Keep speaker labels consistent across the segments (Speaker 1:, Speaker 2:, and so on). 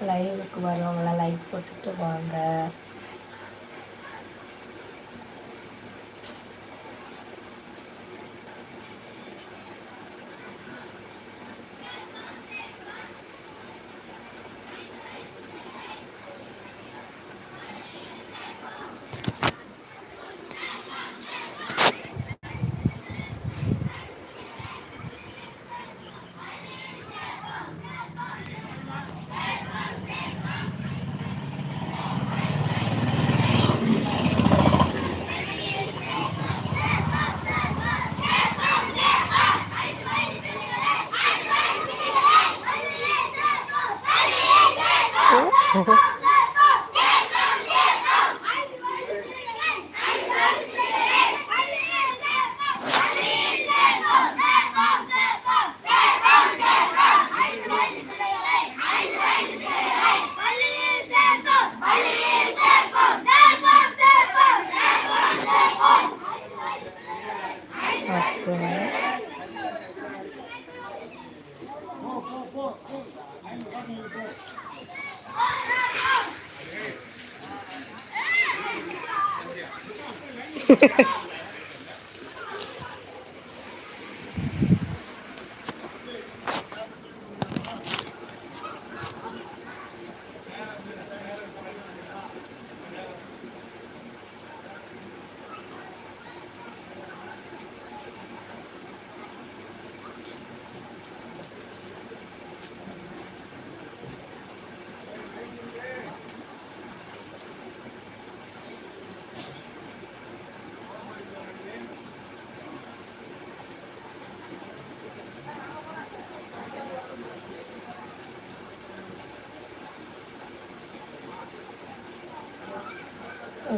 Speaker 1: லைவுக்கு வரவங்களாம் லைக் போட்டுட்டு வாங்க.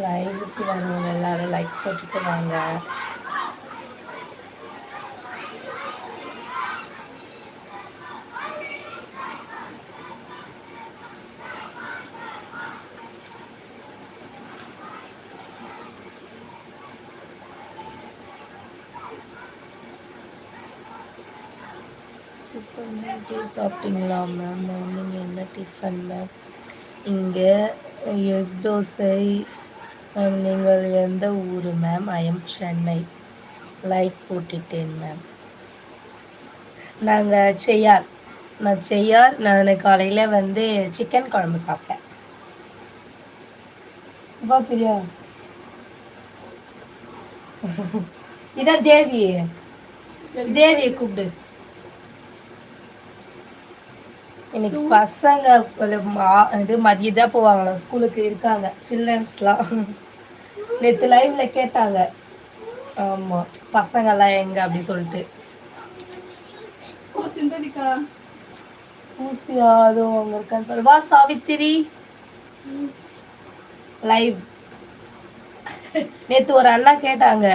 Speaker 1: லைவுக்கு வரணும் எல்லாரும் லைக் போட்டுட்டு வாங்க. சூப்பர் டீ சாப்பிட்டீங்களா மேம் மார்னிங் என்ன டிஃபன் மேம் இங்கே எக் தோசை மேம் நீங்கள் எந்த ஊர் ma'am? I am Chennai like போட்டுட்டேன் மேம். நாங்கள் செய்யார். நான் செய்யார். நான் காலையில் வந்து சிக்கன் குழம்பு சாப்பிட்டேன். வா பிரியா. இதான் தேவி. தேவியை கூப்பிடு. இன்னைக்கு பசங்க இது மதியம் தான் போவாங்களா ஸ்கூலுக்கு இருக்காங்க. சில்ட்ரன்ஸ்லாம். நேற்று லைவ்ல கேட்டாங்க. ஆமா பசங்கெல்லாம் எங்க அப்படி சொல்லிட்டு. ஊசியா அதுவும் அங்க இருக்கான்னு. வா சாவித்திரி. லைவ் நேத்து ஒரு அண்ணா கேட்டாங்க.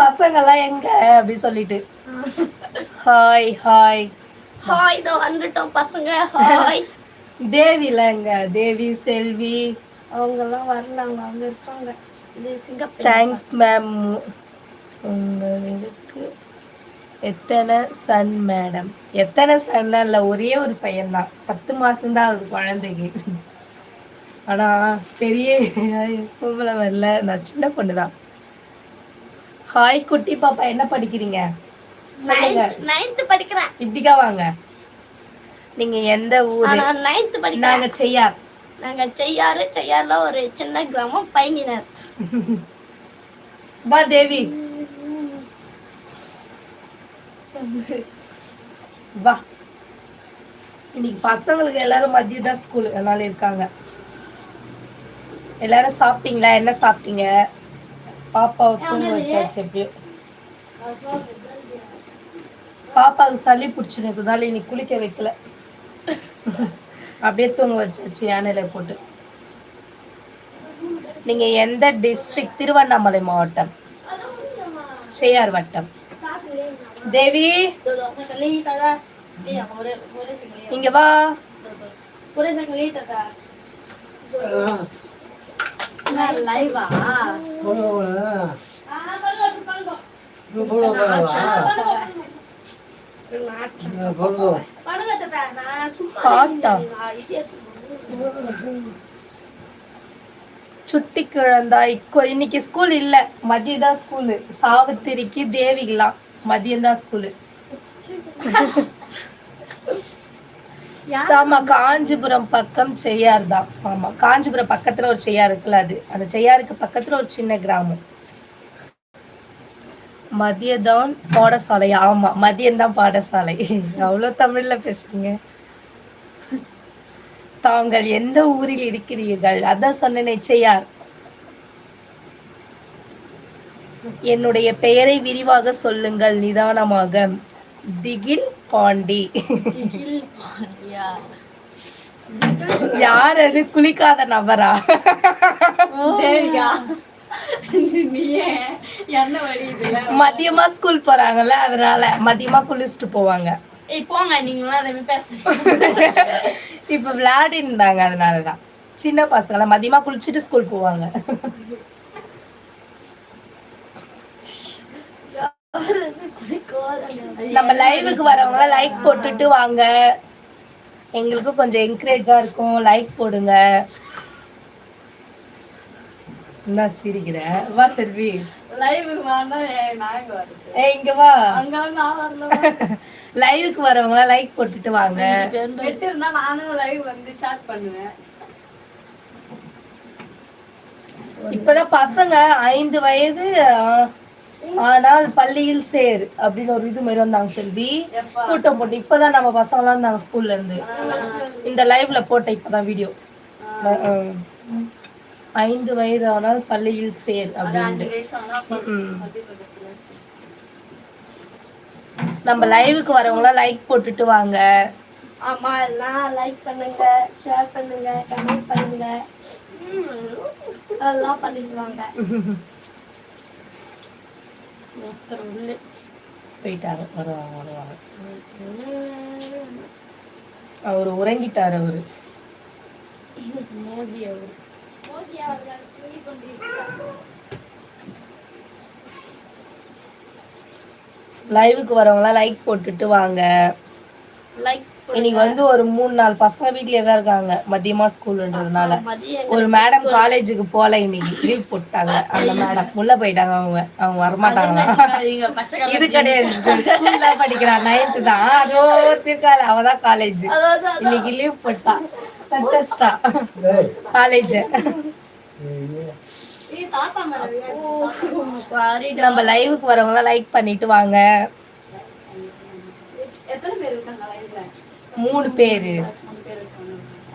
Speaker 1: பசங்கெல்லாம் எங்க? அப்படி சொல்லிட்டு. ஹாய் ஹாய்
Speaker 2: ஹாய் இதோ வந்துட்டோம் பசங்க. ஹாய்
Speaker 1: தேவில எங்க தேவி செல்வி
Speaker 2: அவங்கெல்லாம் வரல. அவங்க அங்க இருக்காங்க. இது சிங்கப்பூர்
Speaker 1: தேங்க்ஸ் மேம் உங்களுக்கு எத்தனை சன் மேடம் எத்தனை சன் இல்லை ஒரே ஒரு பையன்தான். பத்து மாசம்தான் ஆகுது குழந்தைக்கு. ஆனா பெரிய பொம்பளை வரல. நான் சின்ன பொண்ணு தான் ஹாய் குட்டி பாப்பா. என்ன படிக்கிறீங்க?
Speaker 2: நைன்த் படிக்கிறேன்.
Speaker 1: இப்படிக்கா வாங்க. நீங்க எந்த ஊரு?
Speaker 2: நான் நைன்த் படிக்கிறேன்.
Speaker 1: நாங்க செய்யார்.
Speaker 2: நாங்க செய்யாறு செய்யாறுல ஒரு சின்ன கிராமம் பைங்கினர்.
Speaker 1: தேவி. வா. இன்னைக்கு பசங்களுக்கு எல்லாரும் மதியம் தான் ஸ்கூல் அதனால இருக்காங்க. எல்லாரும் சாப்பிட்டீங்களா? என்ன சாப்பிட்டீங்க? பாப்பாவை தூங்க வச்சாச்சு எப்படியும் பாப்பாவுக்கு சளி பிடிச்சிருந்ததால இன்னைக்கு குளிக்க வைக்கல. அப்படியே தூங்க வச்சாச்சு யானையில போட்டு. நீங்க எந்த டிஸ்ட்ரிக்ட் திருவண்ணாமலை மாவட்டம். செய்யார் வட்டம். தேவி? இங்க வா.
Speaker 2: லைவா படுங்க நான் சும்மா
Speaker 1: பாட்டா?
Speaker 2: நான் இதே
Speaker 1: சுட்டி குழந்தாய் இன்னைக்கு ஸ்கூல் இல்ல. மதியம் தான் ஸ்கூலு சாவித்திரிக்கு தேவிகலாம் மதியம் தான் ஸ்கூலு ஆமா காஞ்சிபுரம் பக்கம் செய்யார் தான் ஆமா காஞ்சிபுரம் பக்கத்துல ஒரு செய்யார் இருக்குல்ல அது. அந்த செய்யாருக்கு பக்கத்துல ஒரு சின்ன கிராமம். மதியதான் பாடசாலை. ஆமா மதியம்தான் பாடசாலை. அவ்வளவு தமிழ்ல பேசுறீங்க. தாங்கள் எந்த ஊரில் இருக்கிறீர்கள்? அதான் சொன்னேனே செய்யார் என்னுடைய பெயரை விரிவாக சொல்லுங்கள் நிதானமாக. திகில் பாண்டி. யார் அது? குளிக்காத நபரா? மதியமா ஸ்கூல் போறாங்கல்ல அதனால மதியமா குளிச்சுட்டு போவாங்க.
Speaker 3: போங்க நீங்களாம்
Speaker 1: இப்ப விளையாடி இருந்தாங்க அதனாலதான். சின்ன பசங்கள மதியமா குளிச்சுட்டு ஸ்கூல் போவாங்க. நம்ம லைவுக்கு வரவங்க லைக் போட்டுட்டு வாங்க. எங்களுக்கு கொஞ்சம் என்கரேஜா இருக்கும். லைக் போடுங்க. என்ன சிரிக்கிற. வா செல்வி. இங்க வா. லைவுக்கு வரவங்க லைக் போட்டுட்டு வாங்க.
Speaker 3: வெட்டு இருந்தா நானும் லைவ் வந்து சாட் பண்ணுவேன்.
Speaker 1: இப்பதான் பசங்க ஐந்து வயது ஆனால் பள்ளியில் சேர் அப்படின்னு ஒரு இது மாதிரி வந்தாங்க செல்வி. கூட்டம் போட்டு இப்பதான் நம்ம பசங்க எல்லாம் இருந்தாங்க ஸ்கூல்ல இருந்து. இந்த லைவ்ல போட்ட இப்பதான் வீடியோ ஐந்து வயது ஆனால் பள்ளியில் சேர் அப்படின்னு. நம்ம லைவுக்கு வரவங்க லைக் போட்டுட்டு வாங்க.
Speaker 2: ஆமா எல்லாம் லைக் பண்ணுங்க ஷேர் பண்ணுங்க கமெண்ட் பண்ணுங்க. அதெல்லாம் பண்ணிட்டு வாங்க.
Speaker 3: ஒருத்தர் உள்ளே
Speaker 1: போயிட்டாரு வருவாங்க வருவாங்க. அவர் உறங்கிட்டாரு அவரு.
Speaker 3: மோடி அவர். அவர்கள்
Speaker 1: லைவுக்கு வரவங்களாம் லைக் போட்டுட்டு வாங்க.
Speaker 2: லைக்
Speaker 1: இன்னைக்கு வந்து ஒரு மூணு நாலு பசங்க வீட்லயே தான் இருக்காங்க. மதியமா ஸ்கூல்ன்றதுனால. ஒரு மேடம் காலேஜுக்கு போல இன்னைக்கு லீவ் போட்டாங்க. அந்த மேடம் உள்ள போயிட்டாங்க அவங்க. அவங்க வரமாட்டாங்க. இது கிடையாது. ஸ்கூல் தான் படிக்கிறா நைன்த்து தான். அதோ அவ தான் காலேஜ் இன்னைக்கு லீவ் போட்டா. காலேஜ் நம்ம லைவுக்கு வரவங்க லைக் பண்ணிட்டு வாங்க.
Speaker 3: எத்தனை பேர் இருக்காங்க லைவ்ல
Speaker 1: மூணு பேரு.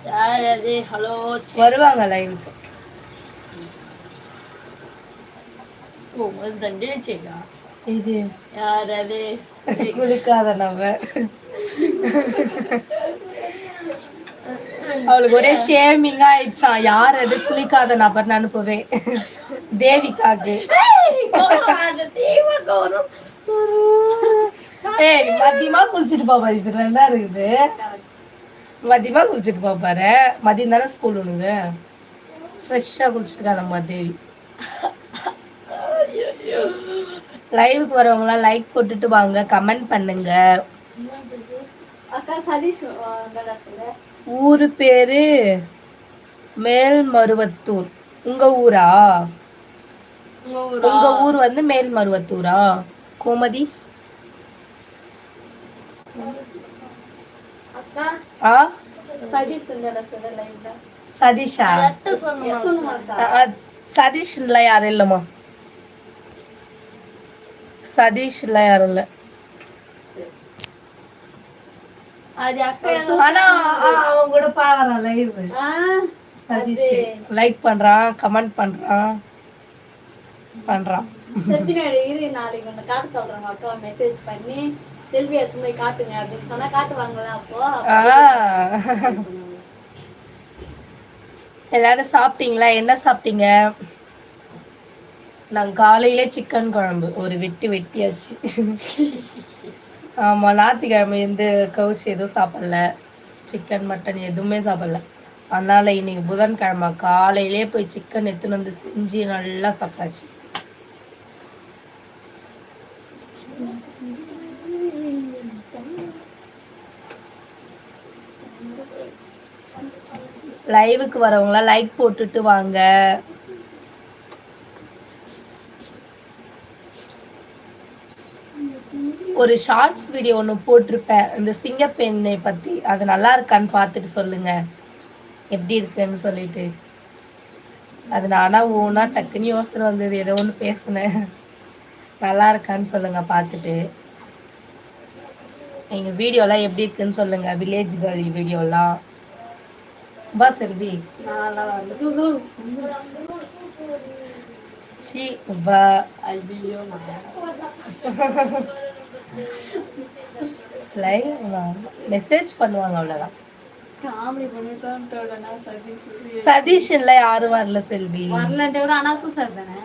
Speaker 3: யார் அது? ஹலோ
Speaker 1: வருவாங்க லைவுக்கு
Speaker 3: தண்டே செய்யா
Speaker 1: இது.
Speaker 3: யார் அது?
Speaker 1: குளிக்காத நம்ம. அவளுக்கு ஒரே ஷேமிங்கா ஆயிடுச்சான் யார் அது? குளிக்காத நபர்னு அனுப்புவேன் தேவிகாக்கு. ஏய் மதியமா குளிச்சுட்டு போப்பா இதுல என்ன இருக்குது? மதியமா குளிச்சுட்டு போப்பாரு மதியம் தானே ஸ்கூல் உனக்கு. ஃப்ரெஷ்ஷா குளிச்சுட்டு நம்ம தேவி. லைவுக்கு வரவங்களாம் லைக் போட்டுட்டு வாங்க. கமெண்ட் பண்ணுங்க. ஊரு பேரு மேல்மருவத்தூர். உங்க ஊரா?
Speaker 3: உங்க ஊரா?
Speaker 1: உங்க ஊர் வந்து மேல்மருவத்தூரா? கோமதி?
Speaker 3: சதீஷ்
Speaker 1: சதீஷ்ல யாரும் இல்லம்மா. சதீஷ்ல யாரும் இல்ல. லைக் பண்றான் கமெண்ட் பண்றான் பண்றான்.
Speaker 3: இரு நாளைக்கு ஒன்று காட்ட சொல்றாங்க அக்கா மெசேஜ் பண்ணி செல்ஃபி எடுத்து போய் காட்டுங்க அப்படின்னு சொன்னா காட்டுவாங்களா அப்போ.
Speaker 1: எல்லாரும் சாப்பிட்டீங்களா? என்ன சாப்பிட்டீங்க? நான் காலையிலே சிக்கன் குழம்பு. ஒரு வெட்டி வெட்டியாச்சு. ஆமா ஞாயிற்றுக்கிழமை எந்த கவுச்சி எதுவும் சாப்பிடல. சிக்கன் மட்டன் எதுவுமே சாப்பிடல. அதனால இன்னைக்கு புதன்கிழமை காலையிலே போய் சிக்கன் எடுத்துன்னு வந்து செஞ்சு நல்லா சாப்பிட்டாச்சு. லைவுக்கு வரவங்களாம் லைக் போட்டுட்டு வாங்க. ஒரு ஷார்ட்ஸ் வீடியோ ஒன்று போட்டிருப்பேன். இந்த சிங்கப்பெண்ணை பற்றி அது நல்லா இருக்கான்னு பார்த்துட்டு சொல்லுங்க. எப்படி இருக்குன்னு சொல்லிட்டு. அது நானா ஓனா டக்குன்னு யோசனை வந்தது. ஏதோ ஒன்று பேசினேன். நல்லா இருக்கான்னு சொல்லுங்க பார்த்துட்டு. எங்கள் வீடியோலாம் எப்படி இருக்குன்னு சொல்லுங்க. வில்லேஜ் கேர்ள் வீடியோலாம் பா செல்வி. சி பா
Speaker 3: ஐயோ
Speaker 1: லைவ் மெசேஜ் பண்ணுவாங்க அவ்வளோதான்.
Speaker 3: சதீஷ்
Speaker 1: சதீஷ்ல யாரும் வரல செல்வி?
Speaker 3: வரலன்ட்டு கூட அனாசு சார் தானே?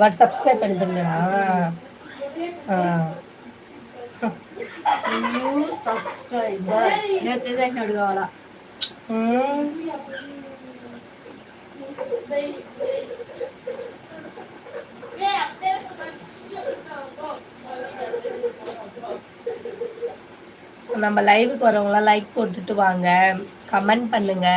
Speaker 1: வாட் சப்ஸ்கிரைப் பண்ணிருந்தா
Speaker 3: நியூ சப்ஸ்கிரைபர் நேற்று தான் நடுவாளா?
Speaker 1: நம்ம லைவுக்கு வரவங்களாம் லைக் போட்டுட்டு வாங்க கமெண்ட் பண்ணுங்க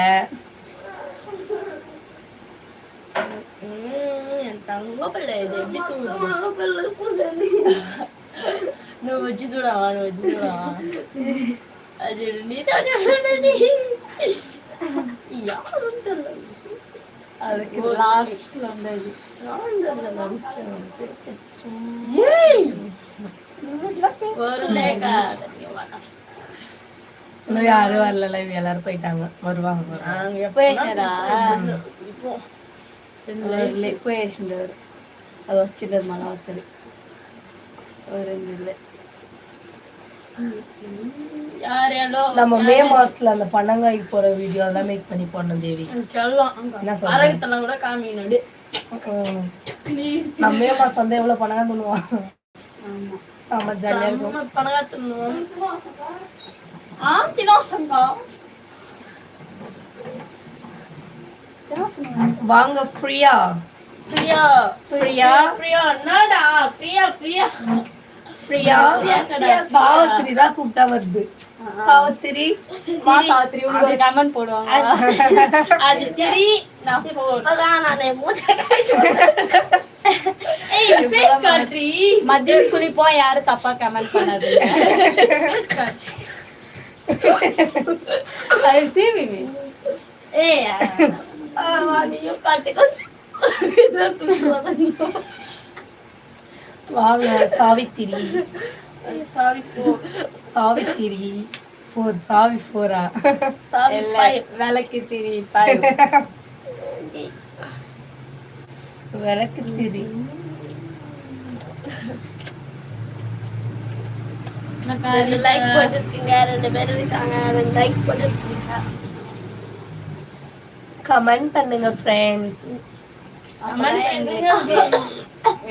Speaker 2: என் தங்க பிள்ளை இது எப்படி தூங்குது నువ్వు వచ్చి చూడవా నువ్వు వచ్చి చూడవా అది నీతో చెప్పండి
Speaker 3: அதுக்கு லாஸ்ட்ல வந்தது
Speaker 1: இன்னும் யாரும் வரல இவ எல்லாரும் போயிட்டாங்க வருவாங்க
Speaker 3: போயிருந்தாரு அது வச்சுட்டு மழை ஒருத்தர் ஒரு
Speaker 2: இல்லை
Speaker 1: நம்ம மே மாசத்துல அந்த பனங்காய்க்கு போற வீடியோ எல்லாம் மேக் பண்ணி போடணும் தேவி.
Speaker 2: கூட
Speaker 1: ம். நம்ம மே மாசம் வந்து எவ்வளவு பனங்காய் பண்ணுவான்
Speaker 3: ஆமா.
Speaker 1: ஜாலியா இருக்கும்.
Speaker 2: ஆ தினோசங்கா?
Speaker 1: வாங்க ஃப்ரீயா
Speaker 2: பிரியா?
Speaker 1: பிரியா
Speaker 2: பிரியா என்னடா? பிரியா பிரியா.
Speaker 1: பிரியா? சாவித்திரி தான் கூப்பிட்டா வருது. சாவித்திரி.
Speaker 3: சாவித்திரி உங்களுக்கு கமெண்ட் போடுவாங்க
Speaker 2: அது திரி நான்
Speaker 3: மதியம் குளிப்போம் யாரும் தப்பா கமெண்ட் பண்ணாது. அது சீவி
Speaker 2: ஏய் ஆ காட்டுக்கு
Speaker 1: வாங்க சாவித்திரி.
Speaker 2: சாரி போ
Speaker 1: சாவித்திரி ஃபோர் சாவி ஃபோரா
Speaker 2: சாரி
Speaker 3: விளக்கு திரி
Speaker 1: விளக்கு திரி.
Speaker 2: ரெண்டு லைக் போட்டுருக்கீங்க ரெண்டு பேர் இருக்காங்க ரெண்டு லைக் போட்டுருக்கீங்க.
Speaker 1: கமெண்ட் பண்ணுங்க ஃப்ரெண்ட்ஸ்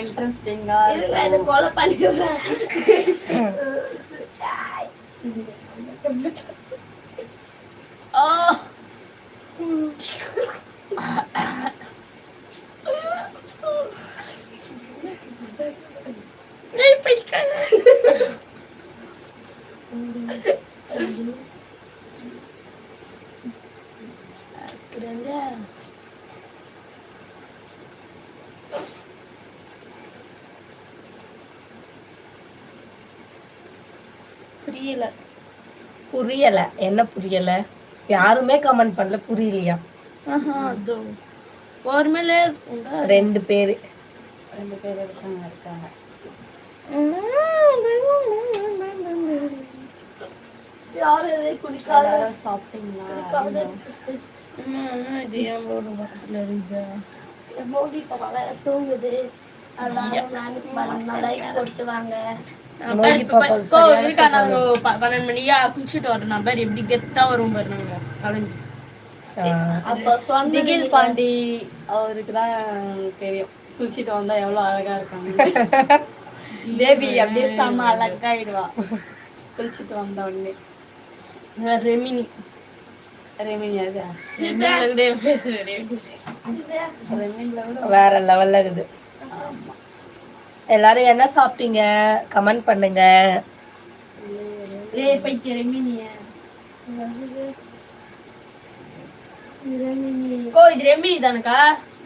Speaker 3: இன்ட்ரெஸ்டிங்கா
Speaker 2: இது கொலை பண்ணிடுறேன் ஓ ஏய் பிடிக்காத புரியல.
Speaker 1: புரியல. என்ன புரியல? யாருமே கமெண்ட் பண்ணல. புரியலையா?
Speaker 2: ஒரு மேலே
Speaker 1: ரெண்டு பேரு.
Speaker 3: ரெண்டு பேர் இருக்காங்க இருக்காங்க.
Speaker 2: யாரும் எதை குளிக்காத
Speaker 3: எல்லாரும் சாப்பிட்டீங்களா?
Speaker 2: தூங்குது பன்னெண்டு மணியா குளிச்சுட்டு வர நம்பர் எப்படி கெத்தா வரும் பாருங்க கிளம்பி அப்ப
Speaker 3: திகில் பாண்டி தெரியும் குளிச்சிட்டு வந்தா எவ்வளவு அழகா இருக்காங்க தேவி அப்படியே செம்ம அழகாயிடுவா. குளிச்சிட்டு வந்த உடனே.
Speaker 2: ரெமினி.
Speaker 1: வேற லெவல்ல இருக்குது. எல்லாரும் என்ன சாப்பிட்டீங்க? கமெண்ட் பண்ணுங்க.
Speaker 2: இது ரெமினி தானக்கா?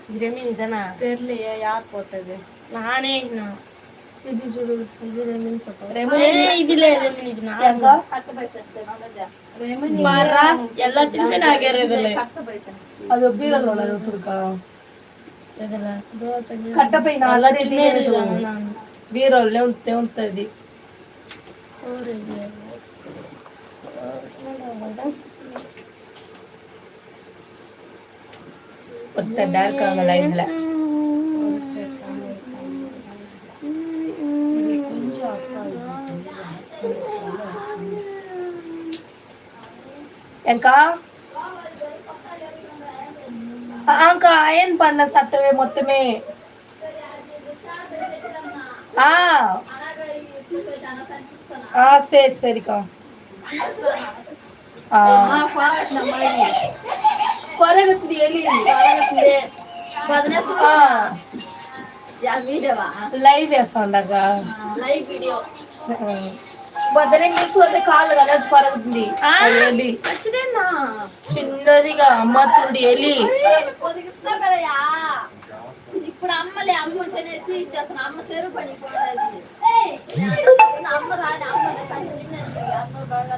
Speaker 2: இது ரெமினி தானே?
Speaker 3: தெரியலையே யார் போட்டது?
Speaker 2: நானே நான்
Speaker 1: இது சுடு
Speaker 2: இது ரெமினி சொல்றேன்
Speaker 3: ரெமினி.
Speaker 2: ஏய், இதுல ரெமினி
Speaker 1: அது சுருக்கா?
Speaker 2: எல்லாத்தையுமே
Speaker 1: எல்லாத்தையுமே
Speaker 2: எடுக்கலாம்
Speaker 1: ஏங்கா ஆக்கா அயன் பண்ண சட்டவே மொத்தமே ஆ ஆ சரி சரிக்கா ஆ కొరగత్తి ఎలి లైవ్ వేస్తాండక
Speaker 2: లైవ్ వీడియో
Speaker 1: బద్దనే నీకు వద్ద కాళ్ళు కలచి పరుగుతుంది ఎలి
Speaker 2: వచ్చిదేనా
Speaker 1: చిన్నదిగా అమ్మ తుండి ఎలి
Speaker 4: ఇప్పుడు అమ్మలే అమ్మ ఉంటేనే తీర్చేస్తాను అమ్మ సేరు పని పోలేదు అమ్మ రాని అమ్మ అమ్మ బాగా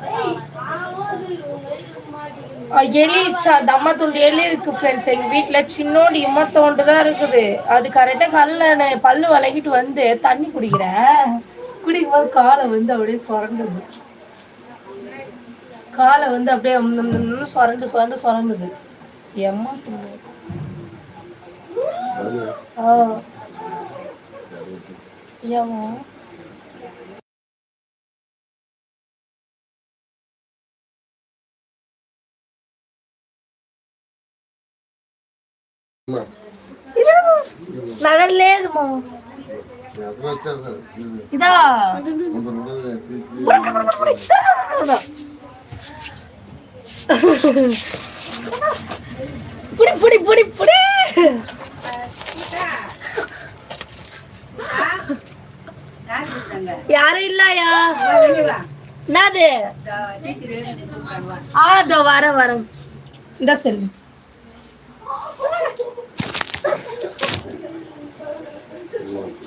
Speaker 1: ఆ எலி ச- அந்த அம்மா துண்டு எலி இருக்கு ஃப்ரெண்ட்ஸ் எங்க வீட்ல சின்னோண்டு இம்மத்தோண்டு தான் இருக்குது அது கரெக்டா கல்ல நான் பல்லு விளக்கிட்டு வந்து தண்ணி குடிக்கிறேன் குடிக்கும்போது காலை வந்து அப்படியே சுரண்டுது. காலை வந்து அப்படியே சுரண்டு சுரண்டு சுரண்டுது. எம்மா ஆ. నగలేదు మా ఇదా புடி புடி புடி புடி யாரும் இல்லையா என்னது ஆ இதோ வரேன் வரேன் இந்த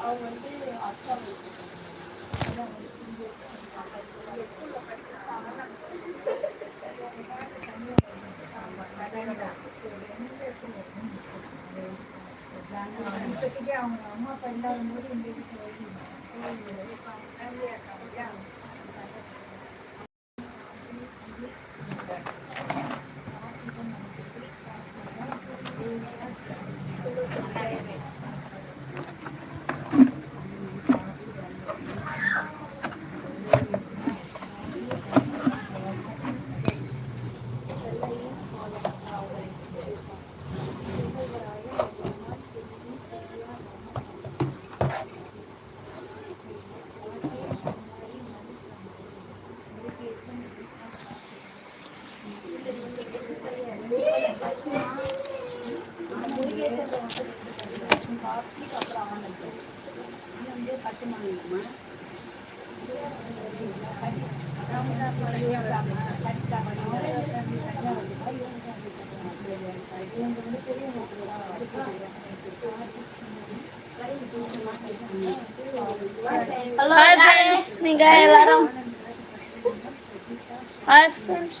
Speaker 1: அவங்க வந்து அச்சா
Speaker 2: அவங்க அம்மா அப்பா இல்லாத போது எங்க வீட்டில் Hello, Hi guys. friends. Hi friends.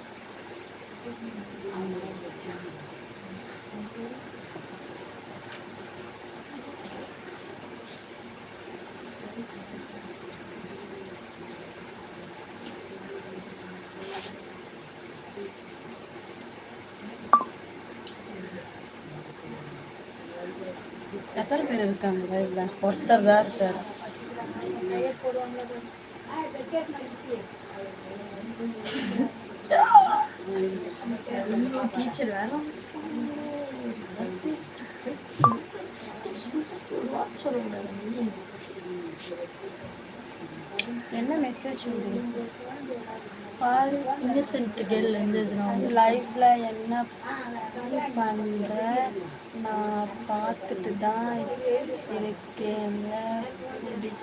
Speaker 3: எத்தனை பேர் இருக்காங்க லைவ்ல ஒருத்தர் தான் இருக்காரு
Speaker 2: டீச்சர் வேற
Speaker 3: என்ன மெசேஜ்
Speaker 2: பாரு இன்னசென்ட் கேர்ள் இருந்ததுன்னா
Speaker 3: லைவ்ல என்ன பண்ற? நான் பார்த்துட்டு தான் இருக்கேன்ல பிடி-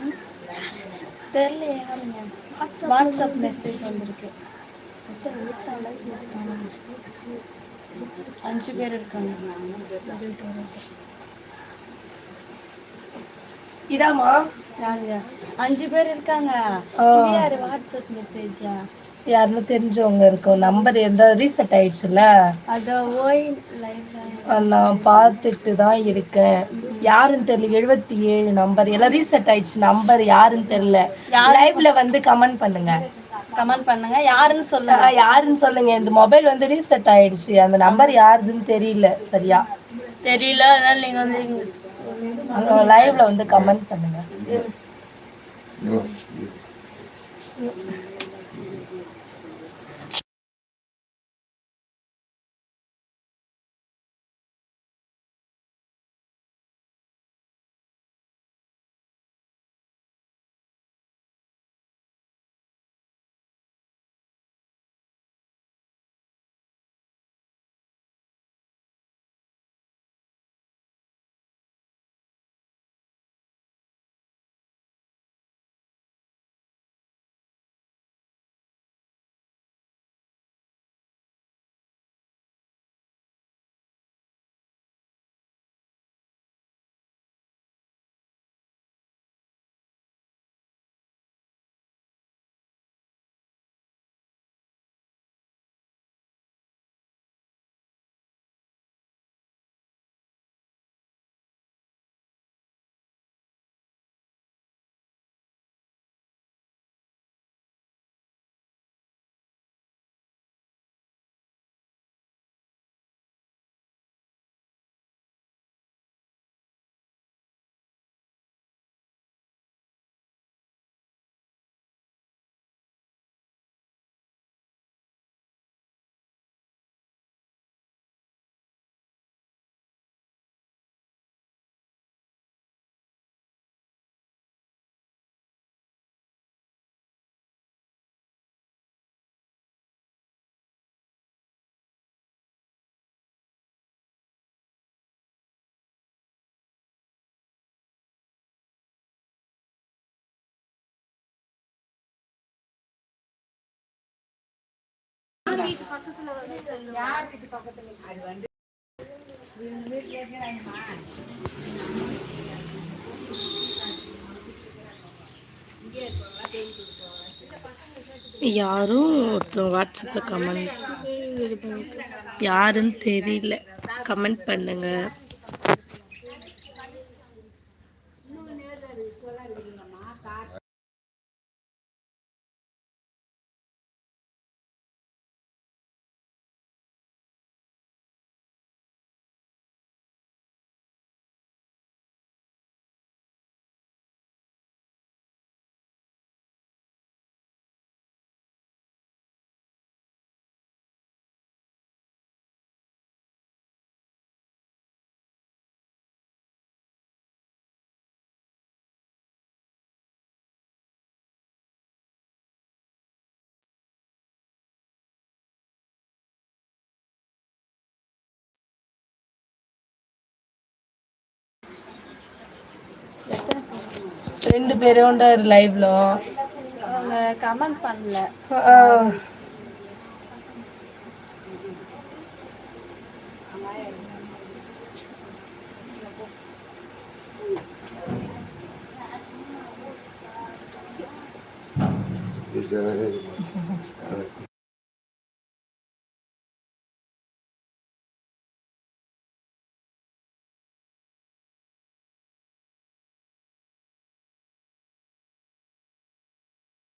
Speaker 3: ம்? தெரியலையா? வாட்ஸ்அப் மெசேஜ் வந்திருக்கு. அஞ்சு பேர் இருக்காங்க.
Speaker 1: இதாம்மா?
Speaker 3: யாருங்க? அஞ்சு பேர் இருக்காங்க. யாரு வாட்ஸ்அப் மெசேஜா
Speaker 1: யாருன்னு தெரிஞ்சவங்க இருக்கும். நம்பர் எந்த ரீசெட் அஹ் நான் பார்த்துட்டு தான் இருக்கேன். யாருன்னு தெரியல. எழுபத்தி ஏழு நம்பர் எல்லாம் ரீசெட் ஆயிடுச்சு. நம்பர் யாருன்னு தெரியல. லைவ்ல வந்து கமெண்ட் பண்ணுங்க.
Speaker 3: கமெண்ட் பண்ணுங்க. யாருன்னு சொல்லுங்க.
Speaker 1: யாருன்னு சொல்லுங்க. இந்த மொபைல் வந்து ரீசெட் ஆயிடுச்சு. அந்த நம்பர் யாருதுன்னு தெரியல. சரியா?
Speaker 2: தெரியல. அதனால நீங்க வந்து.
Speaker 1: லைவ்ல வந்து கமெண்ட் பண்ணுங்க. யாரும் ஒருத்தர் வாட்ஸ்அப்பில் கமெண்ட் யாருன்னு தெரியல. கமெண்ட் பண்ணுங்க. ரெண்டு பேரும் உண்டாரு லைவ்ல
Speaker 3: கமெண்ட் பண்ணல.
Speaker 5: Thank you.